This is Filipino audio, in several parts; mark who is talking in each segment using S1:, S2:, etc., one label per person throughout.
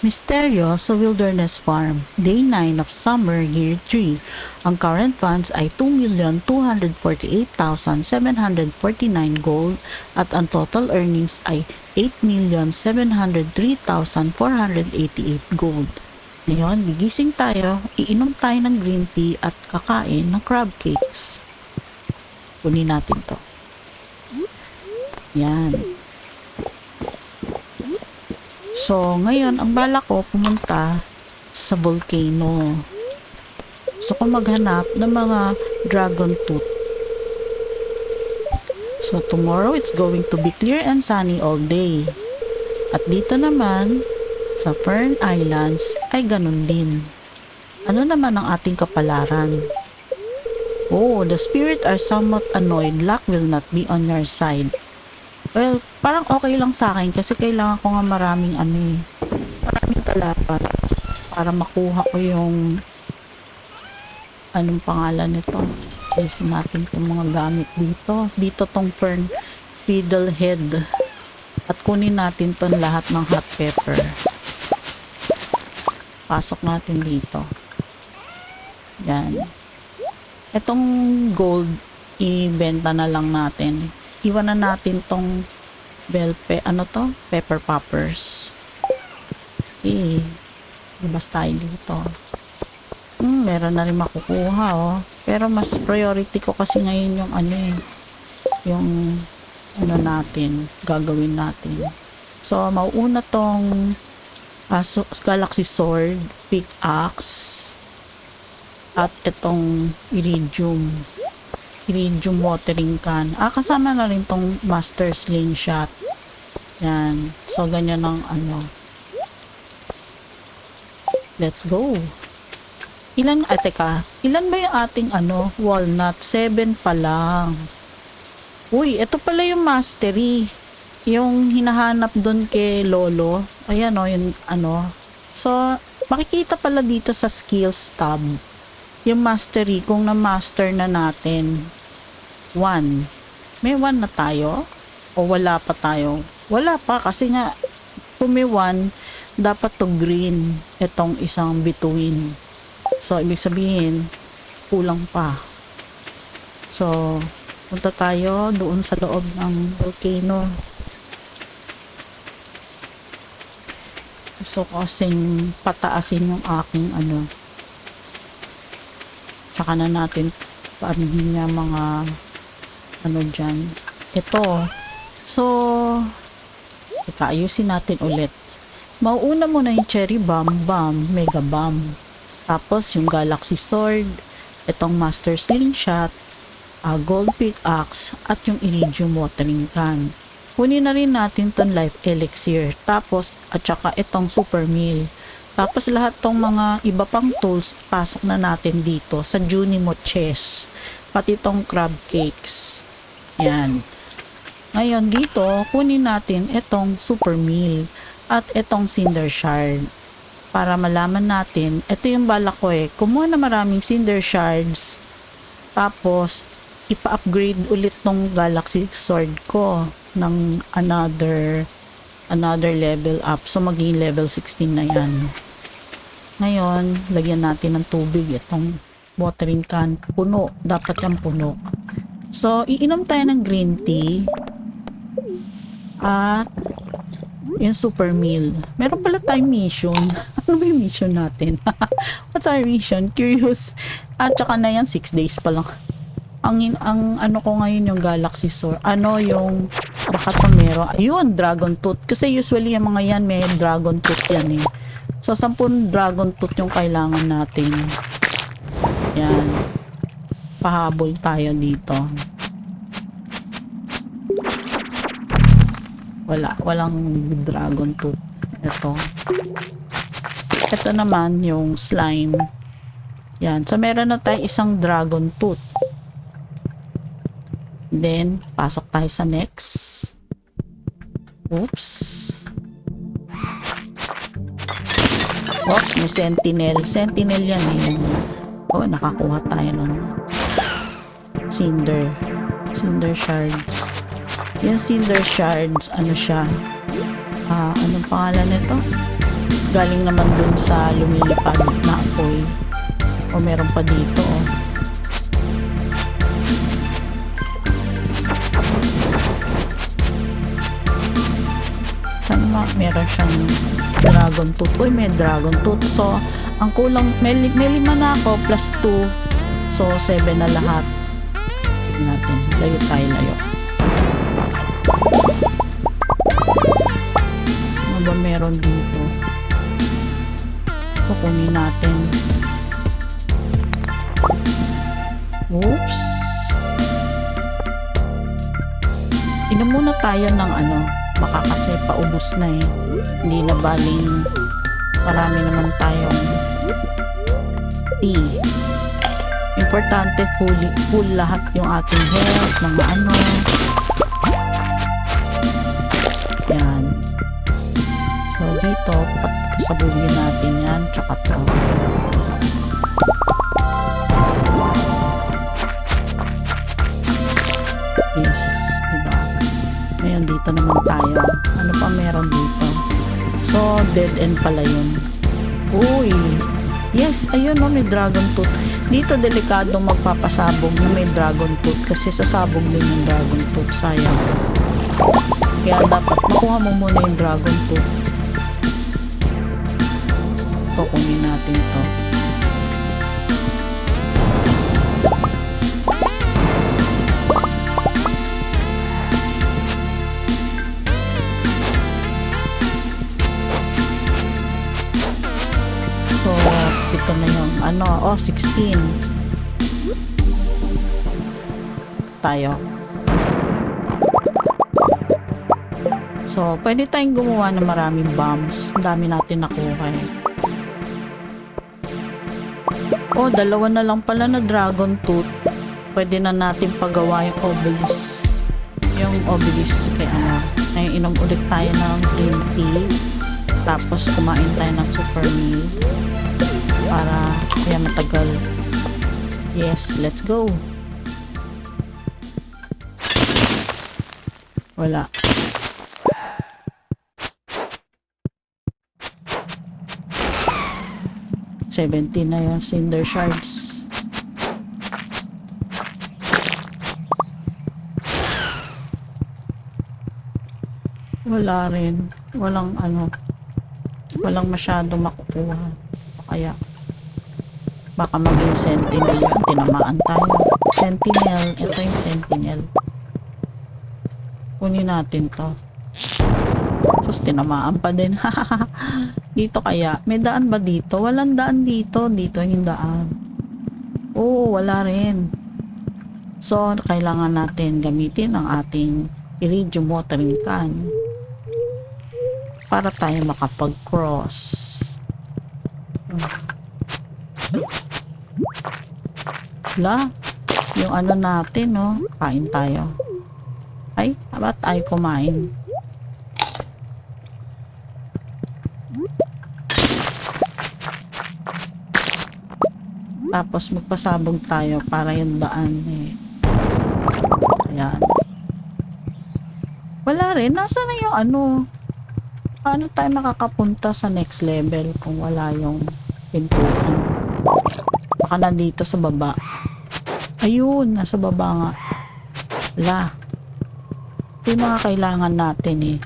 S1: Misteryo sa Wilderness Farm, Day 9 of Summer Year 3. Ang current funds ay 2,248,749 gold at ang total earnings ay 8,703,488 gold. Ngayon, gigising tayo, iinom tayo ng green tea at kakain ng crab cakes. Kunin natin to. Yan. So, ngayon, ang bala ko pumunta sa volcano. So, ko maghanap ng mga dragon tooth. So, tomorrow it's going to be clear and sunny all day. At dito naman, sa Fern Islands, ay ganun din. Ano naman ang ating kapalaran? Oh, the spirit are somewhat annoyed. Luck will not be on your side. Well, parang okay lang sa akin kasi kailangan ko nga maraming ano eh. Maraming kalapat para makuha ko yung anong pangalan nito. Ayusin natin itong mga gamit dito. Dito tong fern fiddlehead. At kunin natin tong lahat ng hot pepper. Pasok natin dito. Yan. Itong gold, ibenta na lang natin iwan na natin tong bell pe ano to? Pepper poppers. Eh labas tayo dito hmm, meron na rin makukuha oh. Pero mas priority ko kasi ngayon yung ano eh yung ano natin gagawin natin. So mauuna tong uh, galaxy sword pickaxe at itong iridium iridium watering can. Ah, kasama na rin tong master slingshot. Yan. So, ganyan ang ano. Let's go. Ilan, ah, teka. Ilan ba yung ating ano, walnut? Seven pa lang. Uy, ito pala yung mastery. Yung hinahanap doon kay Lolo. Ayan o, yung ano. So, makikita pala dito sa skills tab yung mastery kung na-master na natin 1. May 1 na tayo? O wala pa tayo? Wala pa kasi nga kung may 1, dapat to green itong isang bituin. So, ibig sabihin, kulang pa. So, punta tayo doon sa loob ng volcano. Gusto ko kasing pataasin yung aking ano. Tsaka na natin paanihin niya mga ano dyan. Ito. So, ayusin natin ulit. Mauuna mo na yung cherry bomb, bomb, mega bomb. Tapos yung galaxy sword, itong master slingshot, uh, gold pickaxe, at yung iridium watering can. Kunin na rin natin tong life elixir. Tapos, at saka itong super meal. Tapos lahat tong mga iba pang tools, pasok na natin dito sa Junimo chest. Pati tong crab cakes. Yan. Ngayon dito, kunin natin itong super meal at itong cinder shard. Para malaman natin, ito yung balak ko eh, kumuha na maraming cinder shards. Tapos, ipa-upgrade ulit tong galaxy sword ko ng another another level up. So, maging level 16 na yan. Ngayon, lagyan natin ng tubig itong watering can. Puno. Dapat yung puno. So, iinom tayo ng green tea. At yung super meal. Meron pala tayong mission. ano ba yung mission natin? What's our mission? Curious. At saka na yan, 6 days pa lang. Ang, ang ano ko ngayon yung Galaxy Sword. Ano yung baka pa meron. Ayun, Dragon Tooth. Kasi usually yung mga yan may Dragon Tooth yan eh. So, 10 Dragon Tooth yung kailangan natin. Yan. Pahabol tayo dito. Wala. Walang dragon tooth. Ito. Ito naman yung slime. Yan. So, meron na tayo isang dragon tooth. Then, pasok tayo sa next. Oops. Oops, may sentinel. Sentinel yan eh. Oh, nakakuha tayo nun. Cinder. Cinder shards. Yung cinder shards, ano siya? Ah, anong pangalan nito? galing naman dun sa lumilipad na apoy. O meron pa dito, oh. Saan ma? Meron siyang dragon tooth. Uy, may dragon tooth. So, ang kulang, may, may lima na ako plus 2. So, 7 na lahat. Tignan natin. Layo tayo, layo. Ba meron dito? Kukunin natin. Oops. Inom muna tayo ng ano, baka kasi paubos na eh. Hindi na baling marami naman tayong tea. Importante full, full lahat yung ating health, mga ano. So dito, pasabugin natin yan, tsaka to. Yes, diba? Ngayon dito naman tayo. Ano pa meron dito? So, dead end pala yun. Uy! Yes, ayun no, may dragon tooth. Dito delikado magpapasabog na may dragon tooth kasi sasabog din yung dragon tooth. Sayang. Kaya dapat makuha mo muna yung dragon tooth. Kukunin natin to. So, ito na yung ano, oh, 16. Tayo. So, pwede tayong gumawa ng maraming bombs. Ang dami natin nakuha eh. Oh, dalawa na lang pala na dragon tooth. Pwede na natin pagawa yung obelisk. Yung obelisk kay ano. Ngayon, inom ulit tayo ng green tea. Tapos, kumain tayo ng super meal para kaya matagal. Yes, let's go. Wala. Seventeen na yung cinder shards. Wala rin. Walang ano. Walang masyado makukuha. Kaya baka maging sentinel yan. Tinamaan tayo. Sentinel. Ito yung sentinel. Kunin natin to. Sus, tinamaan pa din. dito kaya. May daan ba dito? Walang daan dito. Dito yung daan. Oo, wala rin. So, kailangan natin gamitin ang ating iridium watering can para tayo makapag-cross. Wala. Yung ano natin, no? Kain tayo. Ay, ba't tayo kumain? Tapos magpasabog tayo para yung daan eh. Ayan. Wala rin. Nasa na yung ano? Paano tayo makakapunta sa next level kung wala yung pintuan? Baka nandito sa baba. Ayun, nasa baba nga. Wala. Ito yung mga kailangan natin eh.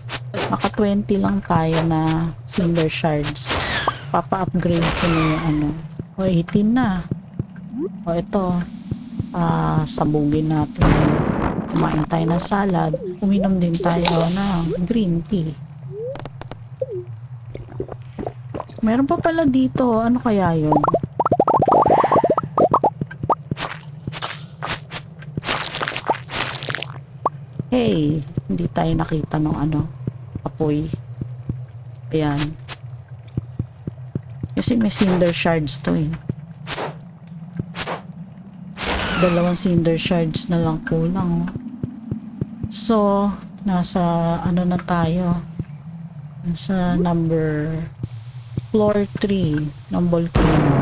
S1: Maka 20 lang tayo na cinder shards. Papa-upgrade ko na yung ano. O 18 na. O ito. Ah, sabugin natin. Kumain tayo ng salad. Uminom din tayo ng green tea. Meron pa pala dito. Ano kaya yun? Hey, hindi tayo nakita ng ano, apoy. Ayan. Kasi may cinder shards to eh. Dalawang cinder shards na lang kulang. oh. So, nasa ano na tayo? Nasa number floor 3 ng volcano.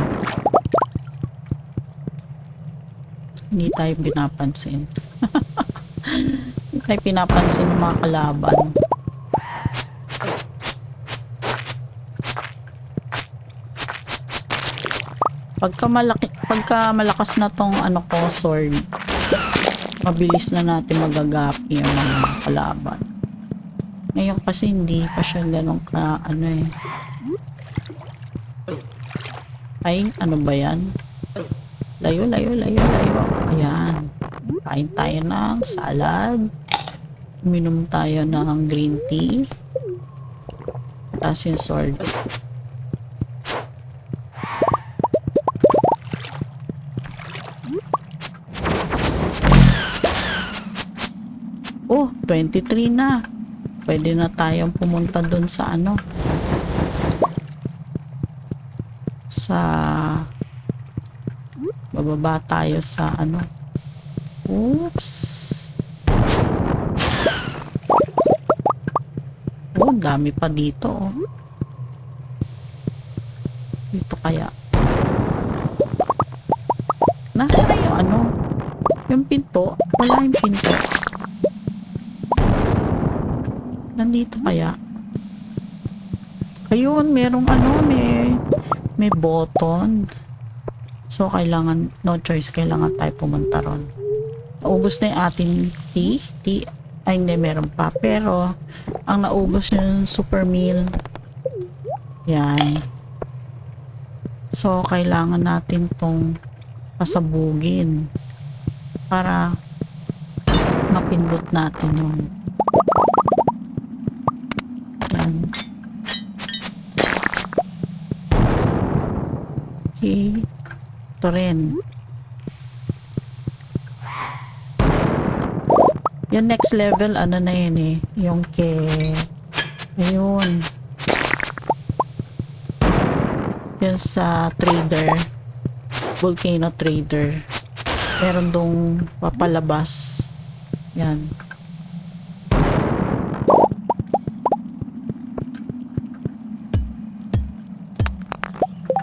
S1: Hindi tayo pinapansin. Hindi tayo pinapansin ng mga kalaban. Pagka, malaki, pagka malakas na tong ano ko, sword, mabilis na natin magagapi yung mga kalaban. Ngayon kasi hindi pa siya ganun ka, ano eh. Ay, ano ba yan? Layo, layo, layo, layo. Ayan. Kain tayo ng salad. Uminom tayo ng green tea. Tapos yung sword. Oh, 23 na. Pwede na tayong pumunta dun sa ano. Sa bababa tayo sa ano. Oops. Oh, dami pa dito oh. Dito kaya. Nasaan na yung ano? Yung pinto? Wala yung pinto. Nandito kaya? Ayun, merong ano, may may button. So, kailangan, no choice, kailangan tayo pumunta ron. Naubos na yung ating tea. Tea, ay hindi, meron pa. Pero, ang naubos yung super meal. Yan. So, kailangan natin tong pasabugin para mapindot natin yung Okay. Ito rin. Yung next level, ano na yun eh. Yung kay... Ayun. Yung sa trader. Volcano trader. Meron dong papalabas. Yan.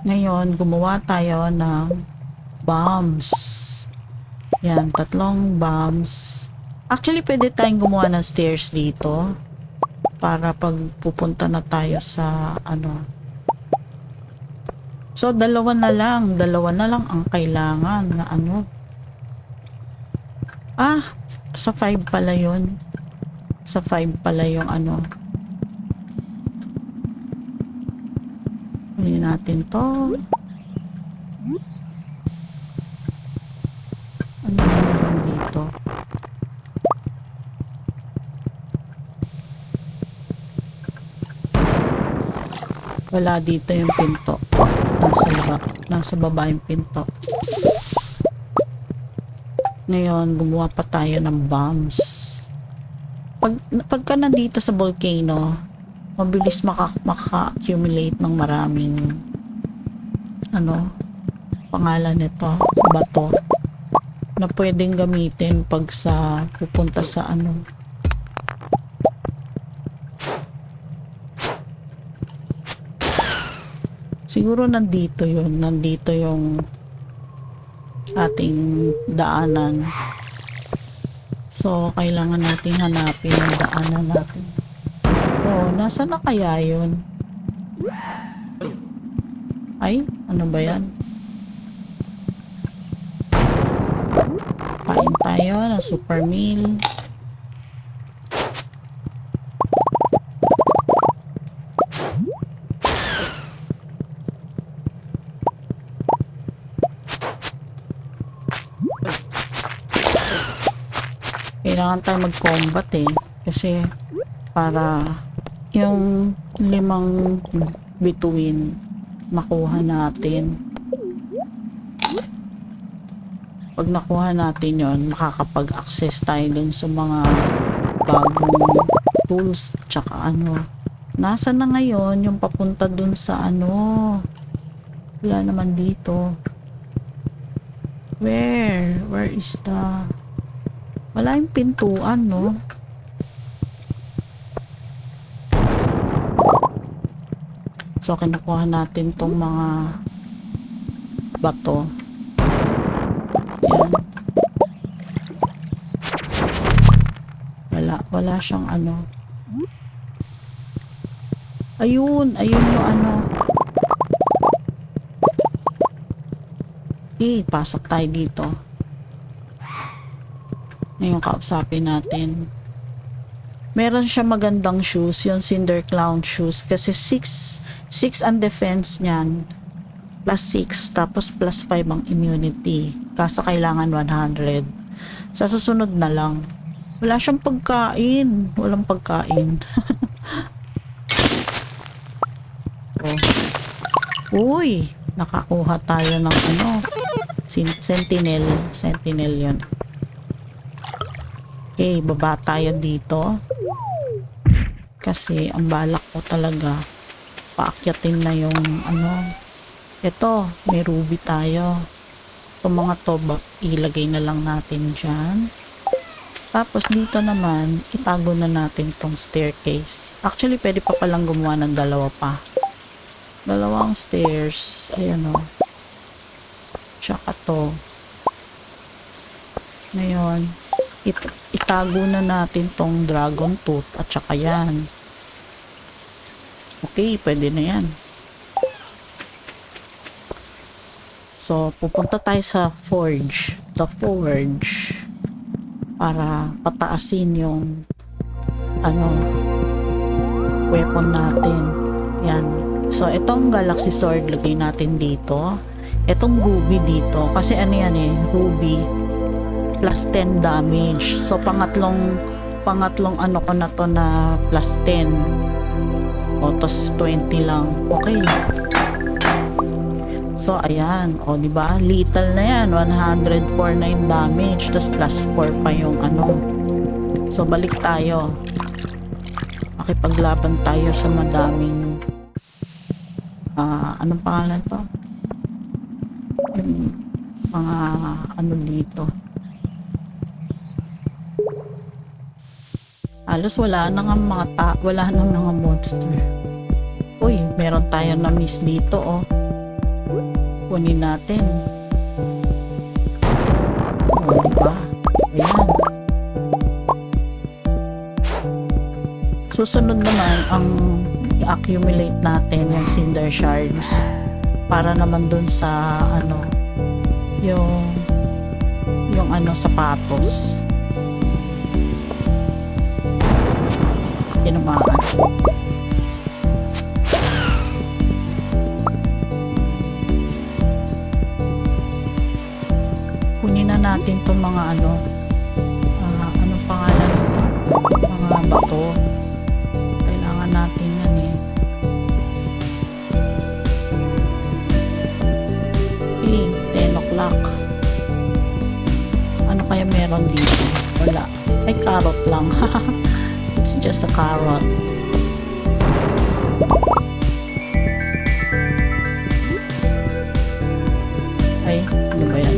S1: Ngayon, gumawa tayo ng bombs. Yan, tatlong bombs. Actually, pwede tayong gumawa ng stairs dito para pag pupunta na tayo sa ano. So, dalawa na lang. Dalawa na lang ang kailangan na ano. Ah, sa 5 pala yun. Sa 5 pala yung ano. Kunin natin to. Ano meron dito? Wala dito yung pinto. Nasa baba, nasa baba yung pinto. Ngayon, gumawa pa tayo ng bombs. Pag, pagka nandito sa volcano, mabilis maka, maka-accumulate ng maraming ano, pangalan nito, bato na pwedeng gamitin pag sa pupunta sa ano. Siguro nandito yun nandito yung ating daanan. So kailangan natin hanapin yung daanan natin oh nasa na kaya yun? Ay ano ba yan? Kain tayo ng super meal. Kailangan tayo mag-combat eh. Kasi para yung limang bituin makuha natin. Pag nakuha natin yon makakapag-access tayo dun sa mga bagong tools tsaka ano. Nasa na ngayon yung papunta dun sa ano? Wala naman dito. Where? Where is the... Wala yung pintuan, no? So, kinukuha natin tong mga bato. Yan. Wala, wala siyang ano. Ayun, ayun yung ano. Okay, pasok tayo dito. Ngayon kausapin natin. Meron siya magandang shoes, yung Cinder Clown shoes. Kasi 6, 6 ang defense niyan. Plus 6, tapos plus 5 ang immunity. Kaso kailangan 100. Sa susunod na lang. Wala siyang pagkain. Walang pagkain. oh. Uy, nakakuha tayo ng ano. Sen- Sentinel. Sentinel yun. Okay, baba tayo dito. Kasi ang balak ko talaga paakyatin na yung ano. Ito, may ruby tayo. Itong mga to, ilagay na lang natin dyan. Tapos dito naman, itago na natin tong staircase. Actually, pwede pa palang gumawa ng dalawa pa. Dalawang stairs. Ayan o. Tsaka to. Ngayon, it- itago na natin tong dragon tooth at saka yan. Okay, pwede na yan. So, pupunta tayo sa forge. The forge. Para pataasin yung ano weapon natin. Yan. So, itong galaxy sword lagay natin dito. Itong ruby dito. Kasi ano yan eh, ruby plus 10 damage. So, pangatlong pangatlong ano ko na to na plus 10. O, tapos 20 lang. Okay. So, ayan. O, di ba? Lethal na yan. 104.9 damage. Tapos plus 4 pa yung ano. So, balik tayo. Makipaglaban tayo sa madaming ah anong pangalan to? Yung mga ano dito. Halos wala na nga mga ta wala na mga monster. Uy, meron tayo na miss dito oh. Kunin natin. Oh, diba? Ayan. Susunod naman ang i-accumulate natin yung cinder shards para naman dun sa ano yung yung ano sapatos. Tinamaan. kunin na natin tong mga ano ah, anong pangalan? Mga bato. Kailangan natin yan eh. Eh 10 o'clock. Ano kaya meron dito? Wala. Ay carrot lang. it's just a carrot ay ano ba yan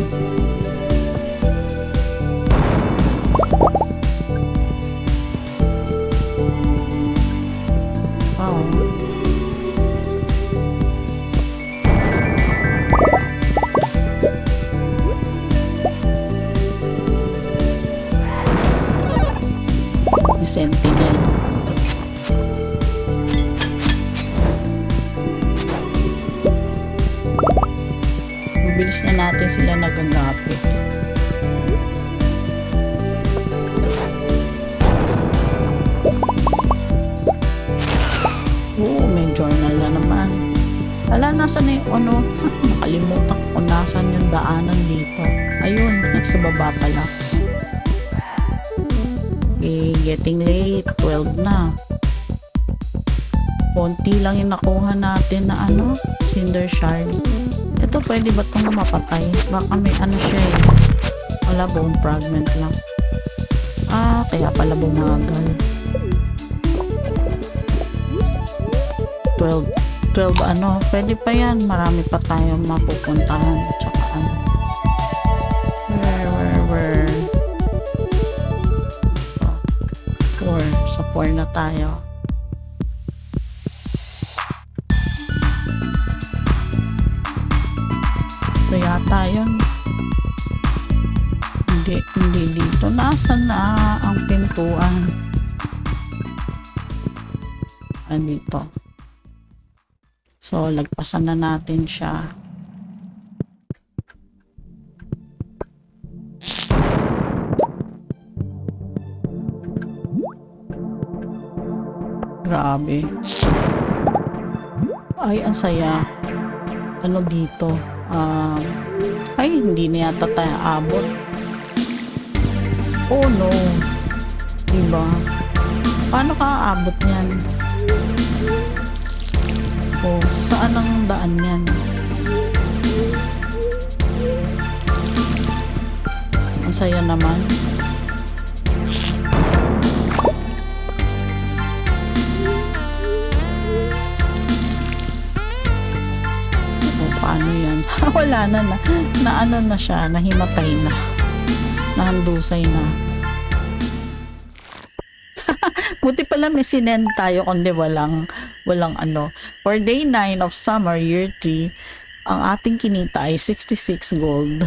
S1: Wow. Sila nagagapit. Oo, may journal na naman. Ala, nasan na yung ano? Nakalimutan ko nasan yung daanan dito. Ayun, sa baba pala. Okay, getting late. 12 na. Konti lang yung nakuha natin na ano, cinder shard. Ito, pwede ba itong mapatay? Baka may ano siya eh. Wala, bone fragment lang. Ah, kaya pala bumagal. 12 12 ano, pwede pa yan. Marami pa tayong mapupuntahan. Tsaka ano. Where, where, where? 4. Sa 4 na tayo. dito yata yan hindi, hindi dito nasan na ang pintuan andito so lagpasan na natin siya Grabe. Ay, ang saya. Ano dito? Ah, ay, hindi na yata tayo abot. Oh no. Diba? Paano ka aabot niyan? Oh, saan ang daan niyan? Ang saya naman. Wala na na. Na ano na siya, nahimatay na. Nahandusay na. Buti pala may sinend tayo kundi walang, walang ano. For day 9 of summer, year 3, ang ating kinita ay 66 gold.